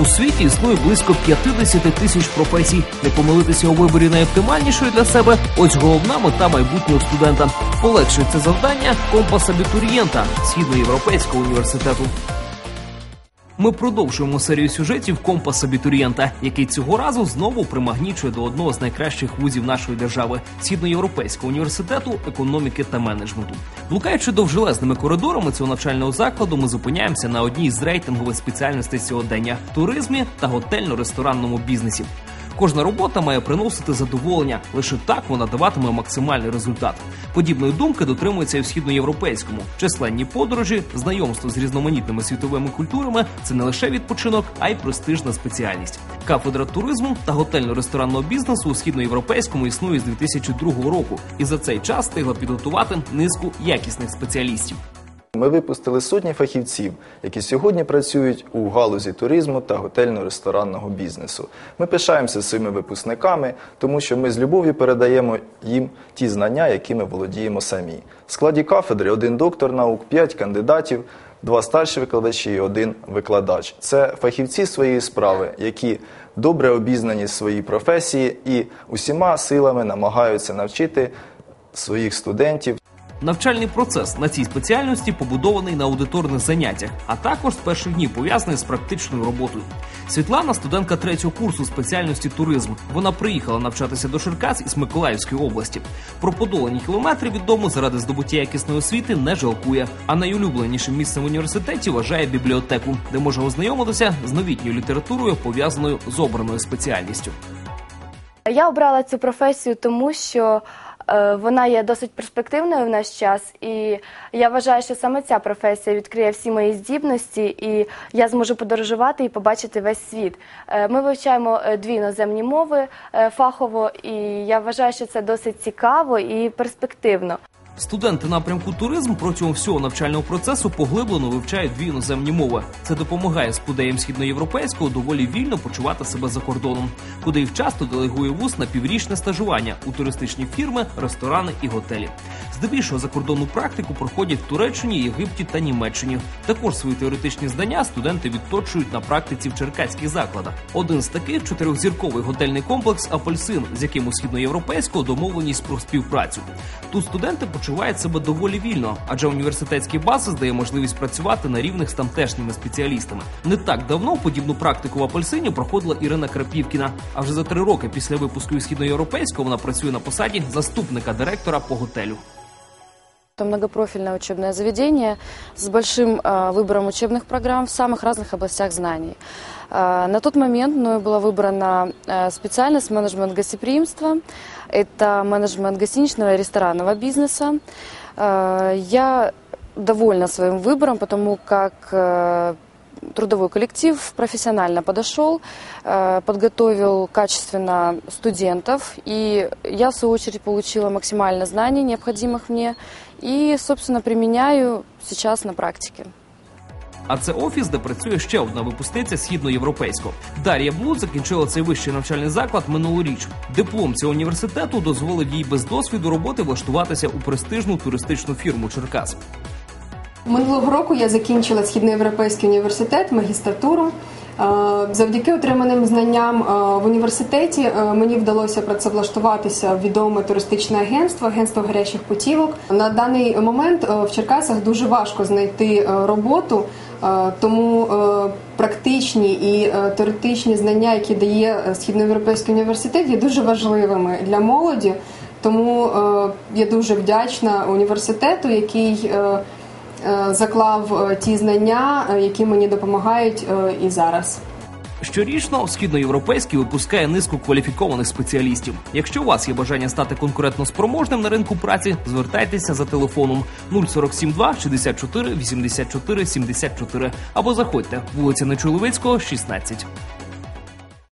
У світі існує близько 50 тисяч професій. Не помилитися у виборі найоптимальнішої для себе. Ось головна мета майбутнього студента. Полегшує це завдання компас абітурієнта Східноєвропейського університету. Ми продовжуємо серію сюжетів компас абітурієнта, який цього разу знову примагнічує до одного з найкращих вузів нашої держави східноєвропейського університету економіки та менеджменту. Блукаючи довжелезними коридорами цього навчального закладу, ми зупиняємося на одній з рейтингових спеціальностей сьогодення туризмі та готельно-ресторанному бізнесі. Кожна робота має приносити задоволення. Лише так вона даватиме максимальний результат. Подібної думки дотримується і в східноєвропейському. Численні подорожі, знайомство з різноманітними світовими культурами це не лише відпочинок, а й престижна спеціальність. Кафедра туризму та готельно-ресторанного бізнесу у східноєвропейському існує з 2002 року, і за цей час встигла підготувати низку якісних спеціалістів. Ми випустили сотні фахівців, які сьогодні працюють у галузі туризму та готельно-ресторанного бізнесу. Ми пишаємося своїми випускниками, тому що ми з любов'ю передаємо їм ті знання, якими володіємо самі. В складі кафедри один доктор наук, п'ять кандидатів, два старші викладачі і один викладач. Це фахівці своєї справи, які добре обізнані в своїй професії і усіма силами намагаються навчити своїх студентів Навчальний процес на цій спеціальності побудований на аудиторних заняттях, а також з перших днів пов'язаний з практичною роботою. Світлана студентка третього курсу спеціальності туризм. Вона приїхала навчатися до Черкас із Миколаївської області. Про подолані кілометри від заради здобуття якісної освіти не жалкує. А найулюбленішим місцем в університеті вважає бібліотеку, де може ознайомитися з новітньою літературою, пов'язаною з обраною спеціальністю. Я обрала цю професію, тому що вона є досить перспективною в наш час, і я вважаю, що саме ця професія відкриє всі мої здібності, і я зможу подорожувати і побачити весь світ. Е, Ми вивчаємо е, дві іноземні мови е, фахово, і я вважаю, що це досить цікаво і перспективно. Студенти напрямку туризм протягом всього навчального процесу поглиблено вивчають дві іноземні мови. Це допомагає спудеям східноєвропейського доволі вільно почувати себе за кордоном, куди їх часто делегує вуз на піврічне стажування у туристичні фірми, ресторани і готелі. Здебільшого закордонну практику проходять в Туреччині, Єгипті та Німеччині. Також свої теоретичні знання студенти відточують на практиці в черкаських закладах. Один з таких чотирьохзірковий готельний комплекс Апельсин, з яким у східноєвропейського домовленість про співпрацю. Тут студенти почувають себе доволі вільно, адже університетські бази здає можливість працювати на рівних з тамтешніми спеціалістами. Не так давно подібну практику в апельсині проходила Ірина Крапівкіна. А вже за три роки після випуску із східноєвропейського вона працює на посаді заступника директора по готелю. Это многопрофильное учебное заведение с большим э, выбором учебных программ в самых разных областях знаний. Э, на тот момент мною была выбрана э, специальность менеджмент гостеприимства. Это менеджмент гостиничного и ресторанного бизнеса. Э, я довольна своим выбором, потому как э, трудовой коллектив профессионально подошел, э, подготовил качественно студентов, и я, в свою очередь, получила максимально знаний, необходимых мне, и, собственно, применяю сейчас на практике. А це офіс, де працює ще одна випускниця східноєвропейського. Дар'я Блуд закінчила цей вищий навчальний заклад минулоріч. Диплом цього університету дозволив їй без досвіду роботи влаштуватися у престижну туристичну фірму Черкас. Минулого року я закінчила Східноєвропейський університет, магістратуру. Е, Завдяки отриманим знанням е, в університеті е, мені вдалося працевлаштуватися в відоме туристичне агентство, агентство гарячих путівок. На даний момент в Черкасах дуже важко знайти роботу, тому практичні і теоретичні знання, які дає Східноєвропейський університет, є дуже важливими для молоді. Тому я дуже вдячна університету, який заклав е, ті знання, е, які мені допомагають е, і зараз. Щорічно східноєвропейський випускає низку кваліфікованих спеціалістів. Якщо у вас є бажання стати конкурентно спроможним на ринку праці, звертайтеся за телефоном 0472 64 84 74 або заходьте вулиця Нечоловицького, 16.